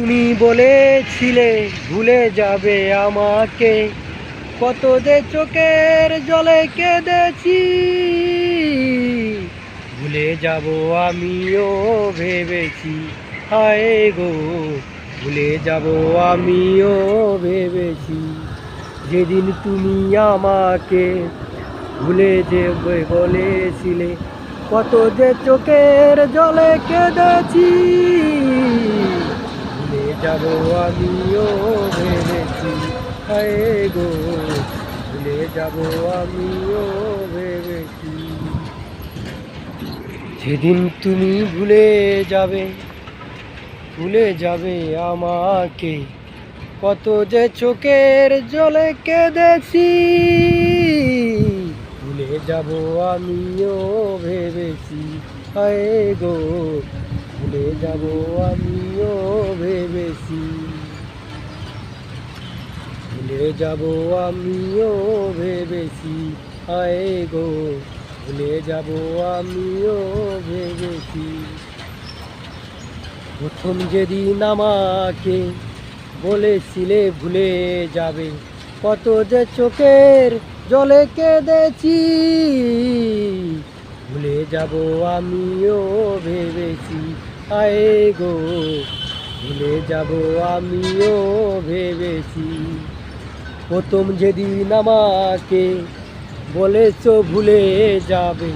তুমি বলেছিলে ভুলে যাবে আমাকে। কত যে চোখের জলে কেঁদেছি। ভুলে যাব আমিও ভেবেছি, হায় গো। ভুলে যাব আমিও ভেবেছি, যেদিন তুমি আমাকে ভুলে যাবে বলেছিলে, কত যে চোখের জলে কেঁদেছি। যাব আমিও ভেবেছি। হায় গো, ভুলে যাব আমিও ভেবেছি। যেদিন তুমি ভুলে যাবে ভুলে যাবে আমাকে। কত যে চোখের জলে কেঁদেছি, ভুলে যাব আমিও ভেবেছি। হায় গো, ভুলে যাব আমিও ভুলে যাব আমিও ভেবেছি, হায় গো, ভুলে যাব আমিও ভেবেছি। প্রথম যেদিন আমাকে বলেছিলে ভুলে যাবে, কত যে চোখের জলে কেঁদেছি। ভুলে যাব আমিও ভেবেছি আয় গো ভুলে যাব আমিও ভেবেছি। প্রথম যেদিন আমাকে বলেছ ভুলে যাবে,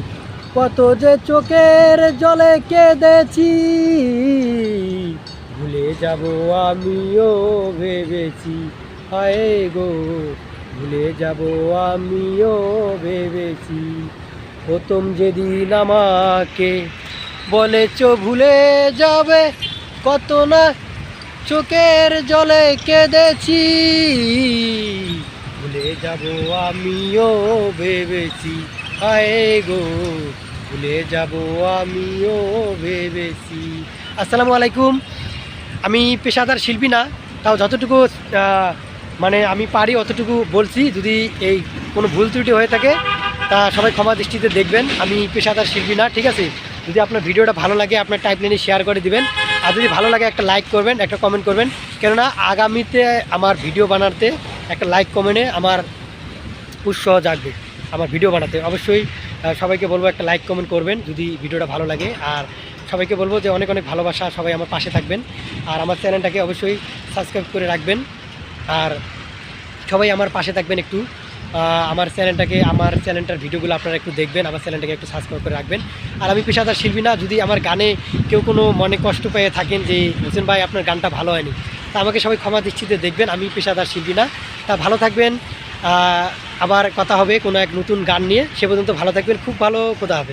কত যে চোখের জলে কেঁদেছি। ভুলে যাব আমিও ভেবেছি, হায় গো, ভুলে যাব আমিও ভেবেছি। প্রথম যেদিন আমাকে বলেছ ভুলে যাবে কত না চোখের জলে কেঁদেছি। ভুলে যাব আমিও ভেবেছি, হায় গো। ভুলে যাব আমিও ভেবেছি। আসসালামু আলাইকুম। আমি পেশাদার শিল্পী না, তাও যতটুকু মানে আমি পারি অতটুকু বলছি। যদি এই কোনো ভুল ত্রুটি হয়ে থাকে, তা সবাই ক্ষমা দৃষ্টিতে দেখবেন। আমি পেশাদার শিল্পী না, ঠিক আছে? যদি আপনার ভিডিওটা ভালো লাগে, আপনার টাইপলাইনে শেয়ার করে দিবেন। আর যদি ভালো লাগে একটা লাইক করবেন, একটা কমেন্ট করবেন। কেননা আগামীতে আমার ভিডিও বানাতে একটা লাইক কমেন্টে আমার উৎসাহ জাগবে, আমার ভিডিও বানাতে। অবশ্যই সবাইকে বলব একটা লাইক কমেন্ট করবেন যদি ভিডিওটা ভালো লাগে। আর সবাইকে বলব যে অনেক অনেক ভালোবাসা, সবাই আমার পাশে থাকবেন। আর আমার চ্যানেলটাকে অবশ্যই সাবস্ক্রাইব করে রাখবেন। আর সবাই আমার পাশে থাকবেন একটু। আমার চ্যানেলটাকে, আমার চ্যানেলটার ভিডিওগুলো আপনারা একটু দেখবেন, আমার চ্যানেলটাকে একটু সাবস্ক্রাইব করে রাখবেন। আর আমি পেশাদার শিল্পী না, যদি আমার গানে কেউ কোনো মনে কষ্ট পেয়ে থাকেন যে, হোসেন ভাই, আপনার গানটা ভালো হয়নি। তা আমাকে সবাই ক্ষমা দৃষ্টিতে দেখবেন, আমি পেশাদার শিল্পী না। তা ভালো থাকবেন। আবার কথা হবে কোনো এক নতুন গান নিয়ে। সে পর্যন্ত ভালো থাকবেন। খুব ভালো কথা হবে